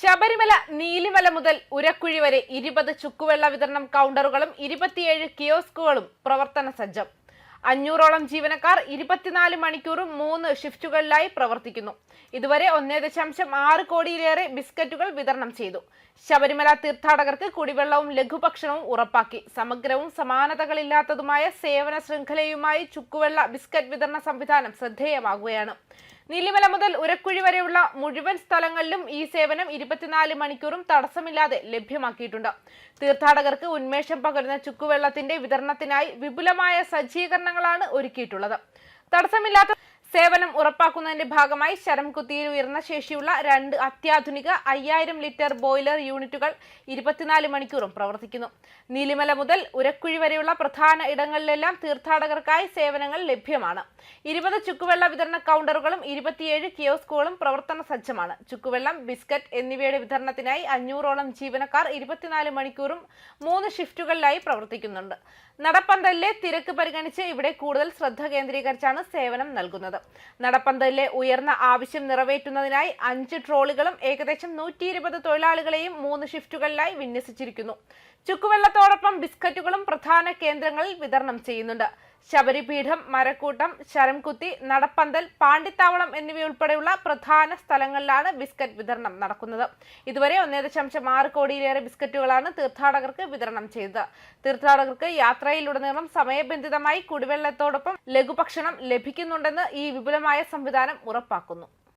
ശബരിമല നീലിമല മുതൽ ഉരക്കുഴി വരെ ഇരുപത് ചുക്കുവെള്ള വിതരണം കൗണ്ടറുകളും ഇരുപത്തിയേഴ് കിയോസ്കുകളും പ്രവർത്തന സജ്ജം. അഞ്ഞൂറോളം ജീവനക്കാർ ഇരുപത്തിനാല് മണിക്കൂറും മൂന്ന് ഷിഫ്റ്റുകളിലായി പ്രവർത്തിക്കുന്നു. ഇതുവരെ ഒന്നേ ദശാംശം ആറ് കോടിയിലേറെ ബിസ്ക്കറ്റുകൾ വിതരണം ചെയ്തു. ശബരിമല തീർത്ഥാടകർക്ക് കുടിവെള്ളവും ലഘുഭക്ഷണവും ഉറപ്പാക്കി. സമഗ്രവും സമാനതകളില്ലാത്തതുമായ സേവന ശൃംഖലയുമായി ചുക്കുവെള്ള ബിസ്ക്കറ്റ് വിതരണ സംവിധാനം ശ്രദ്ധേയമാകുകയാണ്. നീലിമല മുതൽ ഉരക്കുഴി വരെയുള്ള മുഴുവൻ സ്ഥലങ്ങളിലും ഈ സേവനം ഇരുപത്തിനാല് മണിക്കൂറും തടസ്സമില്ലാതെ ലഭ്യമാക്കിയിട്ടുണ്ട്. തീർത്ഥാടകർക്ക് ഉന്മേഷം പകരുന്ന ചുക്കുവെള്ളത്തിന്റെ വിതരണത്തിനായി വിപുലമായ സജ്ജീകരണങ്ങളാണ് ഒരുക്കിയിട്ടുള്ളത്. തടസ്സമില്ലാത്ത സേവനം ഉറപ്പാക്കുന്നതിന്റെ ഭാഗമായി ശരംകുത്തിയിൽ ഉയർന്ന ശേഷിയുള്ള രണ്ട് അത്യാധുനിക അയ്യായിരം ലിറ്റർ ബോയിലർ യൂണിറ്റുകൾ ഇരുപത്തിനാല് മണിക്കൂറും പ്രവർത്തിക്കുന്നു. നീലിമല മുതൽ ഉരക്കുഴി വരെയുള്ള പ്രധാന ഇടങ്ങളിലെല്ലാം തീർത്ഥാടകർക്കായി സേവനങ്ങൾ ലഭ്യമാണ്. ഇരുപത് ചുക്കുവെള്ള വിതരണ കൗണ്ടറുകളും ഇരുപത്തിയേഴ് കിയോസ്കുകളും പ്രവർത്തന സജ്ജമാണ്. ചുക്കുവെള്ളം ബിസ്ക്കറ്റ് എന്നിവയുടെ വിതരണത്തിനായി അഞ്ഞൂറോളം ജീവനക്കാർ ഇരുപത്തിനാല് മണിക്കൂറും മൂന്ന് ഷിഫ്റ്റുകളിലായി പ്രവർത്തിക്കുന്നുണ്ട്. നടപ്പന്തലിലെ തിരക്ക് പരിഗണിച്ച് ഇവിടെ കൂടുതൽ ശ്രദ്ധ കേന്ദ്രീകരിച്ചാണ് സേവനം നൽകുന്നത്. നടപ്പന്തലിലെ ഉയർന്ന ആവശ്യം നിറവേറ്റുന്നതിനായി അഞ്ച് ട്രോളുകളും ഏകദേശം നൂറ്റി ഇരുപത് തൊഴിലാളികളെയും മൂന്ന് ഷിഫ്റ്റുകളിലായി വിന്യസിച്ചിരിക്കുന്നു. ചുക്കുവെള്ളത്തോടൊപ്പം ബിസ്ക്കറ്റുകളും പ്രധാന കേന്ദ്രങ്ങളിൽ വിതരണം ചെയ്യുന്നുണ്ട്. ശബരിപീഠം മരക്കൂട്ടം ശരംകുത്തി നടപ്പന്തൽ പാണ്ടിത്താവളം എന്നിവയുൾപ്പെടെയുള്ള പ്രധാന സ്ഥലങ്ങളിലാണ് ബിസ്ക്കറ്റ് വിതരണം നടക്കുന്നത്. ഇതുവരെ ഒന്നേ ദശാംശം ആറ് കോടിയിലേറെ ബിസ്ക്കറ്റുകളാണ് തീർത്ഥാടകർക്ക് വിതരണം ചെയ്തത്. തീർത്ഥാടകർക്ക് യാത്രയിലുടനീളം സമയബന്ധിതമായി കുടിവെള്ളത്തോടൊപ്പം ലഘുഭക്ഷണം ലഭിക്കുന്നുണ്ടെന്ന് ഈ വിപുലമായ സംവിധാനം ഉറപ്പാക്കുന്നു.